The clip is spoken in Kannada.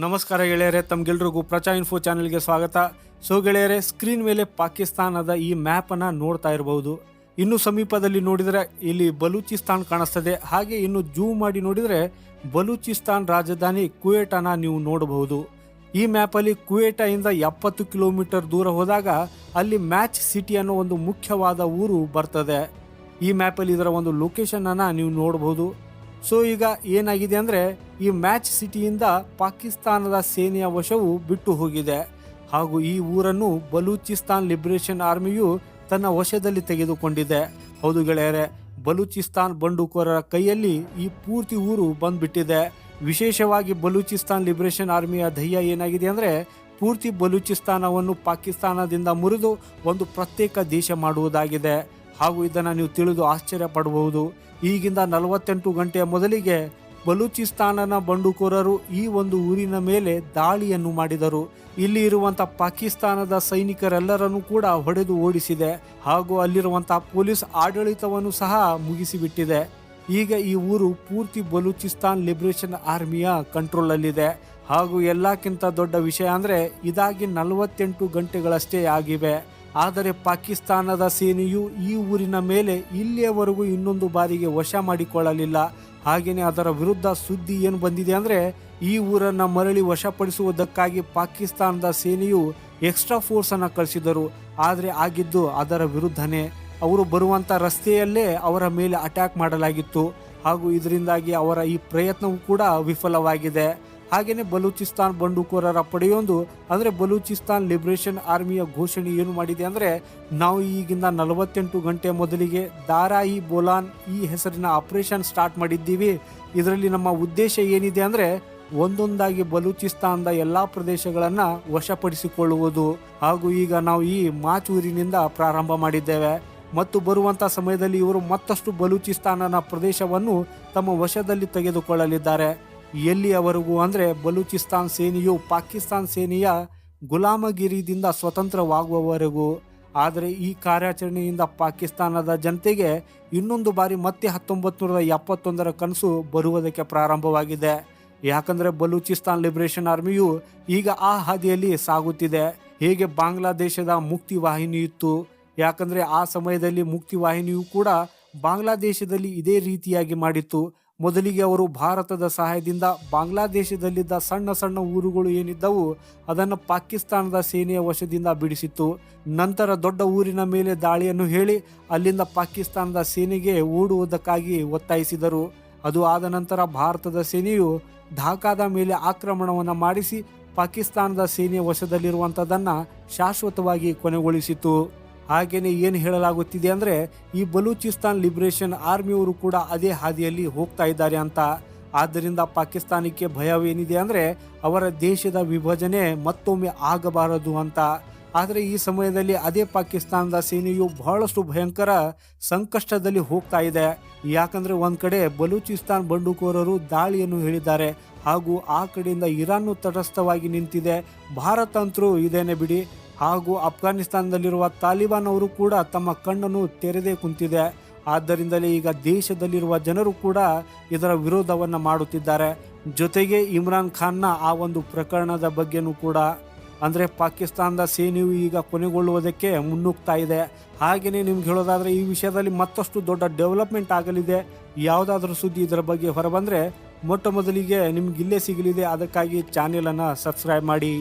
ನಮಸ್ಕಾರ ಗೆಳೆಯರೆ, ತಮ್ಗೆಲ್ರಿಗೂ ಪ್ರಚಾ ಇನ್ಫೋ ಚಾನೆಲ್ಗೆ ಸ್ವಾಗತ. ಸೊ ಗೆಳೆಯರೆ ಸ್ಕ್ರೀನ್ ಮೇಲೆ ಪಾಕಿಸ್ತಾನದ ಈ ಮ್ಯಾಪನ್ನು ನೋಡ್ತಾ ಇರಬಹುದು ಇನ್ನು ಸಮೀಪದಲ್ಲಿ ನೋಡಿದರೆ ಇಲ್ಲಿ ಬಲೂಚಿಸ್ತಾನ್ ಕಾಣಿಸ್ತದೆ. ಹಾಗೆ ಇನ್ನು ಜೂಮ್ ಮಾಡಿ ನೋಡಿದರೆ ಬಲೂಚಿಸ್ತಾನ್ ರಾಜಧಾನಿ ಕುವೇಟನ ನೀವು ನೋಡಬಹುದು. ಈ ಮ್ಯಾಪಲ್ಲಿ ಇಂದ ಎಪ್ಪತ್ತು ಕಿಲೋಮೀಟರ್ ದೂರ ಹೋದಾಗ ಅಲ್ಲಿ ಮ್ಯಾಚ್ ಸಿಟಿ ಅನ್ನೋ ಒಂದು ಮುಖ್ಯವಾದ ಊರು ಬರ್ತದೆ. ಈ ಮ್ಯಾಪಲ್ಲಿ ಇದರ ಒಂದು ಲೊಕೇಶನ್ ಅನ್ನ ನೀವು ನೋಡಬಹುದು. ಸೊ ಈಗ ಏನಾಗಿದೆ ಅಂದ್ರೆ ಈ ಮ್ಯಾಚ್ ಸಿಟಿಯಿಂದ ಪಾಕಿಸ್ತಾನದ ಸೇನೆಯ ವಶವು ಬಿಟ್ಟು ಹೋಗಿದೆ. ಹಾಗೂ ಈ ಊರನ್ನು ಬಲೂಚಿಸ್ತಾನ್ ಲಿಬರೇಷನ್ ಆರ್ಮಿಯು ತನ್ನ ವಶದಲ್ಲಿ ತೆಗೆದುಕೊಂಡಿದೆ. ಹೌದು ಗೆಳೆಯರೆ, ಬಲೂಚಿಸ್ತಾನ್ ಬಂಡುಕೋರರ ಕೈಯಲ್ಲಿ ಈ ಪೂರ್ತಿ ಊರು ಬಂದ್ಬಿಟ್ಟಿದೆ. ವಿಶೇಷವಾಗಿ ಬಲೂಚಿಸ್ತಾನ್ ಲಿಬರೇಷನ್ ಆರ್ಮಿಯ ಧೈರ್ಯ ಏನಾಗಿದೆ ಅಂದ್ರೆ ಪೂರ್ತಿ ಬಲೂಚಿಸ್ತಾನವನ್ನು ಪಾಕಿಸ್ತಾನದಿಂದ ಮುರಿದು ಒಂದು ಪ್ರತ್ಯೇಕ ದೇಶ ಮಾಡುವುದಾಗಿದೆ. ಹಾಗೂ ಇದನ್ನು ನೀವು ತಿಳಿದು ಆಶ್ಚರ್ಯ ಪಡಬಹುದು. ಈಗಿಂದ ನಲವತ್ತೆಂಟು ಗಂಟೆಯ ಮೊದಲಿಗೆ ಬಲೂಚಿಸ್ತಾನನ ಬಂಡುಕೋರರು ಈ ಒಂದು ಊರಿನ ಮೇಲೆ ದಾಳಿಯನ್ನು ಮಾಡಿದರು. ಇಲ್ಲಿ ಇರುವಂಥ ಪಾಕಿಸ್ತಾನದ ಸೈನಿಕರೆಲ್ಲರನ್ನೂ ಕೂಡ ಹೊಡೆದು ಓಡಿಸಿದೆ ಹಾಗೂ ಅಲ್ಲಿರುವಂಥ ಪೊಲೀಸ್ ಆಡಳಿತವನ್ನು ಸಹ ಮುಗಿಸಿಬಿಟ್ಟಿದೆ. ಈಗ ಈ ಊರು ಪೂರ್ತಿ ಬಲೂಚಿಸ್ತಾನ್ ಲಿಬರೇಷನ್ ಆರ್ಮಿಯ ಕಂಟ್ರೋಲ್ ಅಲ್ಲಿದೆ ಹಾಗೂ ಎಲ್ಲಕ್ಕಿಂತ ದೊಡ್ಡ ವಿಷಯ ಅಂದ್ರೆ ಇದಾಗಿ ನಲವತ್ತೆಂಟು ಗಂಟೆಗಳಷ್ಟೇ ಆಗಿವೆ. ಆದರೆ ಪಾಕಿಸ್ತಾನದ ಸೇನೆಯು ಈ ಊರಿನ ಮೇಲೆ ಇಲ್ಲಿಯವರೆಗೂ ಇನ್ನೊಂದು ಬಾರಿಗೆ ವಶ ಮಾಡಿಕೊಳ್ಳಲಿಲ್ಲ. ಹಾಗೆಯೇ ಅದರ ವಿರುದ್ಧ ಸುದ್ದಿ ಏನು ಬಂದಿದೆ ಅಂದರೆ, ಈ ಊರನ್ನು ಮರಳಿ ವಶಪಡಿಸುವುದಕ್ಕಾಗಿ ಪಾಕಿಸ್ತಾನದ ಸೇನೆಯು ಎಕ್ಸ್ಟ್ರಾ ಫೋರ್ಸನ್ನು ಕಳಿಸಿದರು ಆದರೆ ಆಗಿದ್ದು ಅದರ ವಿರುದ್ಧನೇ. ಅವರು ಬರುವಂಥ ರಸ್ತೆಯಲ್ಲೇ ಅವರ ಮೇಲೆ ಅಟ್ಯಾಕ್ ಮಾಡಲಾಗಿತ್ತು. ಹಾಗೂ ಇದರಿಂದಾಗಿ ಅವರ ಈ ಪ್ರಯತ್ನವೂ ಕೂಡ ವಿಫಲವಾಗಿದೆ. ಹಾಗೆಯೇ ಬಲೂಚಿಸ್ತಾನ್ ಬಂಡುಕೋರರ ಪಡೆಯೊಂದು, ಅಂದರೆ ಬಲೂಚಿಸ್ತಾನ್ ಲಿಬರೇಷನ್ ಆರ್ಮಿಯ ಘೋಷಣೆ ಏನು ಮಾಡಿದೆ ಅಂದರೆ, ನಾವು ಈಗಿಂದ ನಲವತ್ತೆಂಟು ಗಂಟೆ ಮೊದಲಿಗೆ ದಾರಾಯಿ ಬೋಲಾನ್ ಈ ಹೆಸರಿನ ಆಪರೇಷನ್ ಸ್ಟಾರ್ಟ್ ಮಾಡಿದ್ದೀವಿ. ಇದರಲ್ಲಿ ನಮ್ಮ ಉದ್ದೇಶ ಏನಿದೆ ಅಂದರೆ, ಒಂದೊಂದಾಗಿ ಬಲೂಚಿಸ್ತಾನದ ಎಲ್ಲ ಪ್ರದೇಶಗಳನ್ನು ವಶಪಡಿಸಿಕೊಳ್ಳುವುದು. ಹಾಗೂ ಈಗ ನಾವು ಈ ಮಾಚೂರಿನಿಂದ ಪ್ರಾರಂಭ ಮಾಡಿದ್ದೇವೆ. ಮತ್ತು ಬರುವಂಥ ಸಮಯದಲ್ಲಿ ಇವರು ಮತ್ತಷ್ಟು ಬಲೂಚಿಸ್ತಾನನ ಪ್ರದೇಶವನ್ನು ತಮ್ಮ ವಶದಲ್ಲಿ ತೆಗೆದುಕೊಳ್ಳಲಿದ್ದಾರೆ. ಎಲ್ಲಿಯವರೆಗೂ ಅಂದರೆ ಬಲೂಚಿಸ್ತಾನ್ ಸೇನೆಯು ಪಾಕಿಸ್ತಾನ್ ಸೇನೆಯ ಗುಲಾಮಗಿರಿದಿಂದ ಸ್ವತಂತ್ರವಾಗುವವರೆಗೂ. ಆದರೆ ಈ ಕಾರ್ಯಾಚರಣೆಯಿಂದ ಪಾಕಿಸ್ತಾನದ ಜನತೆಗೆ ಇನ್ನೊಂದು ಬಾರಿ ಮತ್ತೆ ಹತ್ತೊಂಬತ್ತು ನೂರ ಎಪ್ಪತ್ತೊಂದರ ಕನಸು ಬರುವುದಕ್ಕೆ ಪ್ರಾರಂಭವಾಗಿದೆ. ಯಾಕಂದರೆ ಬಲೂಚಿಸ್ತಾನ್ ಲಿಬರೇಷನ್ ಆರ್ಮಿಯು ಈಗ ಆ ಹಾದಿಯಲ್ಲಿ ಸಾಗುತ್ತಿದೆ. ಹೇಗೆ ಬಾಂಗ್ಲಾದೇಶದ ಮುಕ್ತಿ ವಾಹಿನಿ ಇತ್ತು. ಯಾಕಂದರೆ ಆ ಸಮಯದಲ್ಲಿ ಮುಕ್ತಿ ವಾಹಿನಿಯು ಕೂಡ ಬಾಂಗ್ಲಾದೇಶದಲ್ಲಿ ಇದೇ ರೀತಿಯಾಗಿ ಮಾಡಿತ್ತು. ಮೊದಲಿಗೆ ಅವರು ಭಾರತದ ಸಹಾಯದಿಂದ ಬಾಂಗ್ಲಾದೇಶದಲ್ಲಿದ್ದ ಸಣ್ಣ ಸಣ್ಣ ಊರುಗಳು ಏನಿದ್ದವು, ಅದನ್ನು ಪಾಕಿಸ್ತಾನದ ಸೇನೆಯ ವಶದಿಂದ ಬಿಡಿಸಿತ್ತು. ನಂತರ ದೊಡ್ಡ ಊರಿನ ಮೇಲೆ ದಾಳಿಯನ್ನು ಹೇಳಿ ಅಲ್ಲಿಂದ ಪಾಕಿಸ್ತಾನದ ಸೇನೆಗೆ ಓಡುವುದಕ್ಕಾಗಿ ಒತ್ತಾಯಿಸಿದರು. ಅದು ಆದ ನಂತರ ಭಾರತದ ಸೇನೆಯು ಢಾಕಾದ ಮೇಲೆ ಆಕ್ರಮಣವನ್ನು ಮಾಡಿಸಿ ಪಾಕಿಸ್ತಾನದ ಸೇನೆಯ ವಶದಲ್ಲಿರುವಂಥದ್ದನ್ನು ಶಾಶ್ವತವಾಗಿ ಕೊನೆಗೊಳಿಸಿತು. ಹಾಗೇನೆ ಏನು ಹೇಳಲಾಗುತ್ತಿದೆ ಅಂದರೆ ಈ ಬಲೂಚಿಸ್ತಾನ್ ಲಿಬರೇಷನ್ ಆರ್ಮಿಯವರು ಕೂಡ ಅದೇ ಹಾದಿಯಲ್ಲಿ ಹೋಗ್ತಾ ಇದ್ದಾರೆ ಅಂತ. ಆದ್ದರಿಂದ ಪಾಕಿಸ್ತಾನಕ್ಕೆ ಭಯವೇನಿದೆ ಅಂದರೆ ಅವರ ದೇಶದ ವಿಭಜನೆ ಮತ್ತೊಮ್ಮೆ ಆಗಬಾರದು ಅಂತ. ಆದರೆ ಈ ಸಮಯದಲ್ಲಿ ಅದೇ ಪಾಕಿಸ್ತಾನದ ಸೇನೆಯು ಬಹಳಷ್ಟು ಭಯಂಕರ ಸಂಕಷ್ಟದಲ್ಲಿ ಹೋಗ್ತಾ ಇದೆ. ಯಾಕಂದರೆ ಒಂದು ಕಡೆ ಬಲೂಚಿಸ್ತಾನ್ ಬಂಡುಕೋರರು ದಾಳಿಯನ್ನು ಹೇಳಿದ್ದಾರೆ. ಹಾಗೂ ಆ ಕಡೆಯಿಂದ ಇರಾನ್ ತಟಸ್ಥವಾಗಿ ನಿಂತಿದೆ. ಭಾರತ ಅಂತರೂ ಇದೇನೆ ಬಿಡಿ. ಹಾಗೂ ಅಫ್ಘಾನಿಸ್ತಾನದಲ್ಲಿರುವ ತಾಲಿಬಾನ್ ಅವರು ಕೂಡ ತಮ್ಮ ಕಣ್ಣನ್ನು ತೆರೆದೇ ಕುಂತಿದೆ. ಆದ್ದರಿಂದಲೇ ಈಗ ದೇಶದಲ್ಲಿರುವ ಜನರು ಕೂಡ ಇದರ ವಿರೋಧವನ್ನು ಮಾಡುತ್ತಿದ್ದಾರೆ. ಜೊತೆಗೆ ಇಮ್ರಾನ್ ಖಾನ್ನ ಆ ಒಂದು ಪ್ರಕರಣದ ಬಗ್ಗೆನೂ ಕೂಡ. ಅಂದರೆ ಪಾಕಿಸ್ತಾನದ ಸೇನೆಯು ಈಗ ಕೊನೆಗೊಳ್ಳುವುದಕ್ಕೆ ಮುನ್ನುಗ್ತಾ ಇದೆ. ಹಾಗೆಯೇ ನಿಮ್ಗೆ ಹೇಳೋದಾದರೆ ಈ ವಿಷಯದಲ್ಲಿ ಮತ್ತಷ್ಟು ದೊಡ್ಡ ಡೆವಲಪ್ಮೆಂಟ್ ಆಗಲಿದೆ. ಯಾವುದಾದ್ರೂ ಸುದ್ದಿ ಇದರ ಬಗ್ಗೆ ಹೊರಬಂದರೆ ಮೊಟ್ಟ ಮೊದಲಿಗೆ ನಿಮ್ಗೆ ಇಲ್ಲೇ ಸಿಗಲಿದೆ. ಅದಕ್ಕಾಗಿ ಚಾನೆಲನ್ನು ಸಬ್ಸ್ಕ್ರೈಬ್ ಮಾಡಿ.